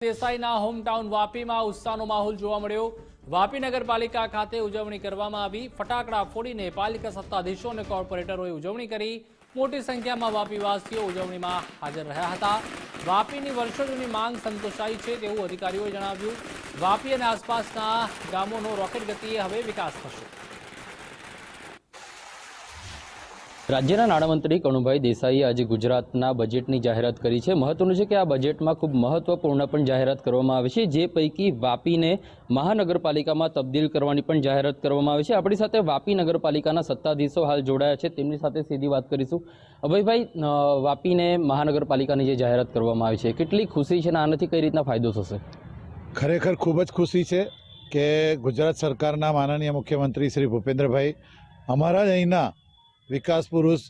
દેસાઈના hometown વાપીમાં ઉત્સાહનો માહોલ જોવા મળ્યો. વાપી નગરપાલિકા ખાતે ઉજવણી કરવામાં આવી. ફટાકડા ફોડીને પાલિકા સત્તાધીશો અને કોર્પોરેટરોએ ઉજવણી કરી. મોટી સંખ્યામાં વાપીવાસીઓ ઉજવણીમાં હાજર રહ્યા હતા. વાપીની વર્ષો જૂની માંગ સંતોષાઈ છે તેવું અધિકારીઓએ જણાવ્યું. વાપી અને આસપાસના ગામોનો રોકેટ ગતિએ હવે વિકાસ થશે. રાજ્યના નાણામંત્રી કણુભાઈ દેસાઈએ આજે ગુજરાતના બજેટની જાહેરાત કરી છે. મહત્વનું છે કે આ બજેટમાં ખૂબ મહત્વપૂર્ણ પણ જાહેરાત કરવામાં આવે છે. જે પૈકી વાપીને મહાનગરપાલિકામાં તબદીલ કરવાની પણ જાહેરાત કરવામાં આવે છે. આપણી સાથે વાપી નગરપાલિકાના સત્તાધીશો હાલ જોડાયા છે. તેમની સાથે સીધી વાત કરીશું. અભયભાઈ વાપીને મહાનગરપાલિકાની જે જાહેરાત કરવામાં આવી છે, કેટલી ખુશી છે અને આનાથી કઈ રીતના ફાયદો થશે? ખરેખર ખૂબ જ ખુશી છે કે ગુજરાત સરકારના માનનીય મુખ્યમંત્રી શ્રી ભૂપેન્દ્રભાઈ, અમારા જ અહીંના વિકાસ પુરુષ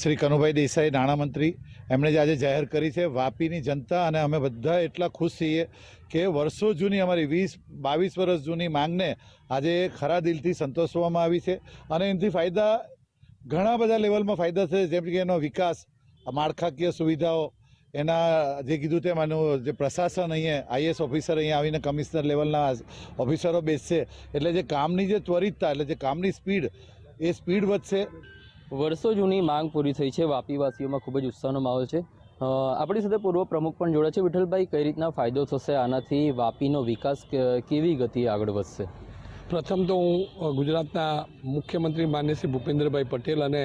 શ્રી કનુભાઈ દેસાઈ, નાણામંત્રી. એમણે જે આજે જાહેર કરી છે, વાપીની જનતા અને અમે બધા એટલા ખુશ છીએ કે વર્ષો જૂની અમારી, વીસ, બાવીસ વર્ષ જૂની માંગને આજે ખરા દિલથી સંતોષવામાં આવી છે. અને એનાથી ફાયદા ઘણા બધા લેવલમાં ફાયદા છે, જેમ કે એનો વિકાસ, માળખાકીય સુવિધાઓ, એના જે કીધું તેમ એનું જે પ્રશાસન અહીંયા આઈએસ ઓફિસર અહીંયા આવીને કમિશનર લેવલના ઓફિસરો બેસશે. એટલે જે કામની જે ત્વરિતતા, એટલે જે કામની સ્પીડ, એ સ્પીડ વધશે. વર્ષો જૂની માંગ પૂરી થઈ છે. વાપીવાસીઓમાં ખૂબ જ ઉત્સાહનો માહોલ છે. આપણી સાથે પૂર્વ પ્રમુખ પણ જોડે છે. વિઠ્ઠલભાઈ, કઈ રીતના ફાયદો થશે? આનાથી વાપીનો વિકાસ કેવી ગતિ આગળ વધશે? પ્રથમ તો હું ગુજરાતના મુખ્યમંત્રી માન્ય શ્રી ભૂપેન્દ્રભાઈ પટેલ અને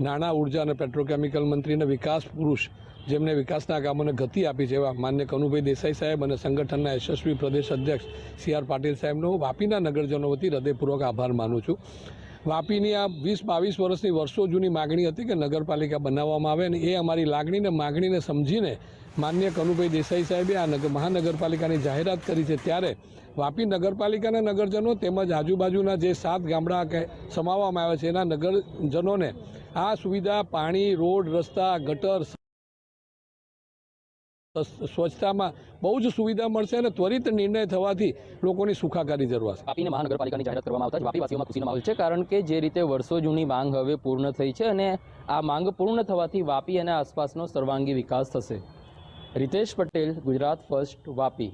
નાણાં, ઊર્જા અને પેટ્રોકેમિકલ મંત્રી અને વિકાસ પુરુષ જેમને વિકાસના કામોને ગતિ આપી છે એવા માન્ય કનુભાઈ દેસાઈ સાહેબ અને સંગઠનના યશસ્વી પ્રદેશ અધ્યક્ષ સી આર પાટીલ સાહેબનો વાપીના નગરજનો વતી હૃદયપૂર્વક આભાર માનું છું. વાપીની આ વીસ બાવીસ વર્ષની વર્ષો જૂની માગણી હતી કે નગરપાલિકા બનાવવામાં આવે અને એ અમારી લાગણીને માગણીને સમજીને માન્ય કનુભાઈ દેસાઈ સાહેબે આ નગર મહાનગરપાલિકાની જાહેરાત કરી છે. ત્યારે વાપી નગરપાલિકાના નગરજનો તેમજ આજુબાજુના જે સાત ગામડા કે સમાવવામાં આવ્યા છે, એના નગરજનોને આ સુવિધા, પાણી, રોડ, રસ્તા, ગટર સ્વચ્છતામાં બહુ જ સુવિધા મળશે અને ત્વરિત નિર્ણય થવાથી લોકોની સુખાકારી જરૂર વાપીને મહાનગરપાલિકાની જાહેરાત કરવામાં આવતા વાપીવાસીઓમાં ખુશીનો માહોલ છે, કારણ કે જે રીતે વર્ષો જૂની માંગ હવે પૂર્ણ થઈ છે અને આ માંગ પૂર્ણ થવાથી વાપી અને આસપાસનો સર્વાંગી વિકાસ થશે. રિતેશ પટેલ, ગુજરાત ફર્સ્ટ, વાપી.